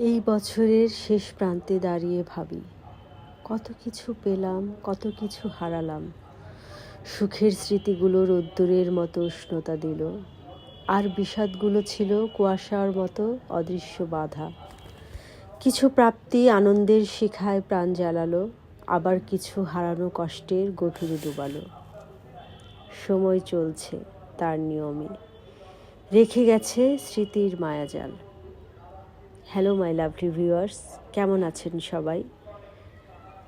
এই বছরের শেষ প্রান্তে দাঁড়িয়ে ভাবি, কত কিছু পেলাম, কত কিছু হারালাম। সুখের স্মৃতিগুলো রোদ্দুরের মতো উষ্ণতা দিল। আর বিষাদগুলো ছিল কুয়াশার মতো অদৃশ্য বাধা। কিছু প্রাপ্তি আনন্দের শিখায় প্রাণ জ্বালালো, আবার কিছু হারানো কষ্টের গভীরে ডুবালো। সময় চলছে তার নিয়মে। রেখে গেছে স্মৃতির মায়াজাল। হ্যালো মাই লাভলি ভিউয়ার্স কেমন আছেন সবাই?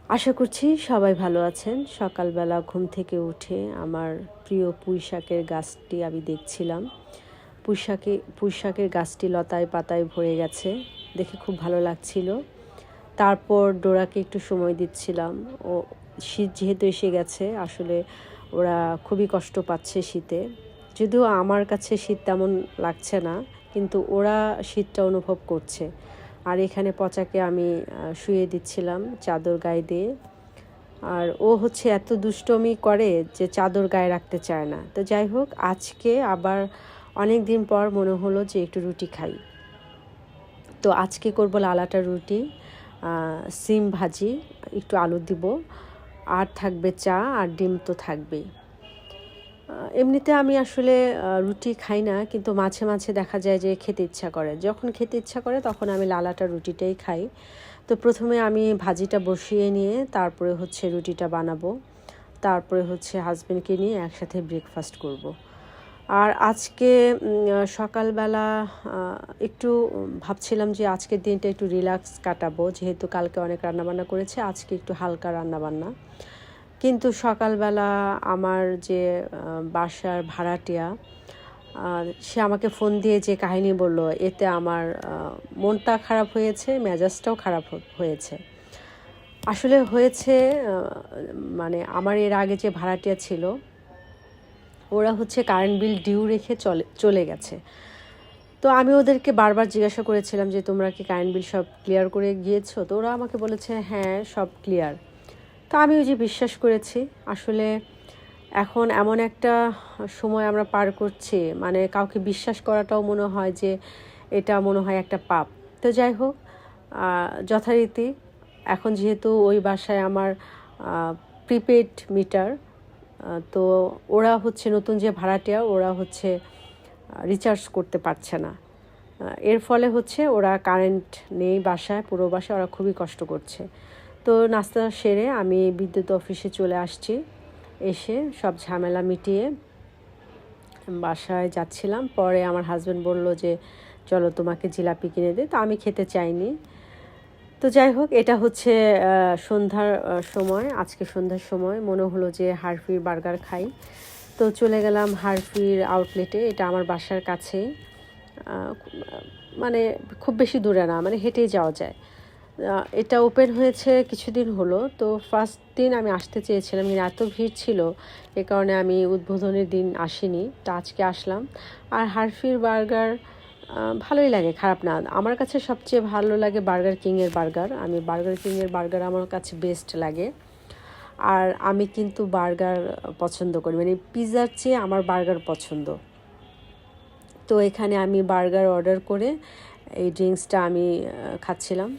আশা করছি সবাই ভালো আছেন। সকালবেলা ঘুম থেকে উঠে আমার প্রিয় পুঁই শাকের গাছটি আমি দেখছিলাম। পুঁই শাকে পুঁই শাকের গাছটি লতায় পাতায় ভরে গেছে। দেখে খুব ভালো লাগছিল। তারপর ডোরাকে একটু সময় দিচ্ছিলাম। ও, শীত যেহেতু এসে গেছে, আসলে ওরা খুবই কষ্ট পাচ্ছে শীতে। যদিও আমার কাছে শীত তেমন লাগছে না। কিন্তু ওরা শীতটা অনুভব করছে। আর এখানে পচাকে আমি শুয়ে দিচ্ছিলাম চাদর গায়ে দিয়ে। আর ও হচ্ছে এত দুষ্টমি করে যে চাদর গায়ে রাখতে চায় না। তো যাই হোক, আজকে আবার অনেক দিন পর মনে হলো যে একটু রুটি খাই। তো আজকে করব লালাটা রুটি সিম ভাজি, একটু আলু দিব। আর থাকবে চা, আর ডিম তো থাকবেই। এমনিতে আমি আসলে রুটি খাই না, কিন্তু মাঝে মাঝে দেখা যায় যে খেতে ইচ্ছা করে। যখন খেতে ইচ্ছা করে, তখন আমি লালাটা রুটিটাই খাই। তো প্রথমে আমি ভাজিটা বসিয়ে নিয়ে, তারপরে হচ্ছে রুটিটা বানাবো। তারপরে হচ্ছে হাজব্যান্ডকে নিয়ে একসাথে ব্রেকফাস্ট করব। আর আজকে সকালবেলা একটু ভাবছিলাম যে আজকের দিনটা একটু রিল্যাক্স কাটাবো, যেহেতু কালকে অনেক রান্নাবান্না করেছে, আজকে একটু হালকা রান্নাবান্না। কিন্তু সকালবেলা আমার যে বাসার ভাড়াটিয়া সে আমাকে ফোন দিয়ে যে কাহিনী বলল, এতে আমার মনটা খারাপ হয়েছে, মেজাজটাও খারাপ হয়েছে। আসলে হয়েছে মানে আমার এর আগে যে ভাড়াটিয়া ছিল, ওরা হচ্ছে কারেন্ট বিল ডিউ রেখে চলে চলে গেছে। তো আমি ওদেরকে বারবার জিজ্ঞাসা করেছিলাম যে, তোমরা কি কারেন্ট বিল সব ক্লিয়ার করে গিয়েছো? তো ওরা আমাকে বলেছে হ্যাঁ সব ক্লিয়ার তো আমি ওই যে বিশ্বাস করেছি। আসলে এখন এমন একটা সময় আমরা পার করছি মানে কাউকে বিশ্বাস করাটাও মনে হয় যে এটা মনে হয় একটা পাপ। তো যাই হোক যথারীতি এখন যেহেতু ওই বাসায় আমার প্রিপেড মিটার তো ওরা হচ্ছে নতুন যে ভাড়াটিয়া, ওরা হচ্ছে রিচার্জ করতে পারছে না। এর ফলে হচ্ছে ওরা কারেন্ট নেই বাসায়, পুরো বাসায়, ওরা খুবই কষ্ট করছে। তো নাস্তা সেরে আমি বিদ্যুৎ অফিসে চলে আসছি। এসে সব ঝামেলা মিটিয়ে বাসায় যাচ্ছিলাম। পরে আমার হাজব্যান্ড বলল যে, চলো তোমাকে জিলাপি কিনে দে। তো আমি খেতে চাইনি। তো যাই হোক, এটা হচ্ছে সন্ধ্যার সময়, আজকে সন্ধ্যার সময়। মনে হলো যে হারফির বার্গার খাই। তো চলে গেলাম হারফির আউটলেটে এটা আমার বাসার কাছে মানে খুব বেশি দূরে না মানে হেঁটেই যাওয়া যায়। এটা ওপেন হয়েছে কিছুদিন হলো। তো ফার্স্ট দিন আমি আসতে চেয়েছিলাম, কিন্তু এত ভিড় ছিল, এ কারণে আমি উদ্বোধনের দিন আসিনি, তো আজকে আসলাম। আর হারফির বার্গার ভালোই লাগে, খারাপ না। আমার কাছে সবচেয়ে ভালো লাগে বার্গার কিংয়ের বার্গার। আমি বার্গার কিংয়ের বার্গার আমার কাছে বেস্ট লাগে। আর আমি কিন্তু বার্গার পছন্দ করি মানে পিৎজার চেয়ে আমার বার্গার পছন্দ। তো এখানে আমি বার্গার অর্ডার করে এই ড্রিঙ্কসটা আমি খাচ্ছিলাম।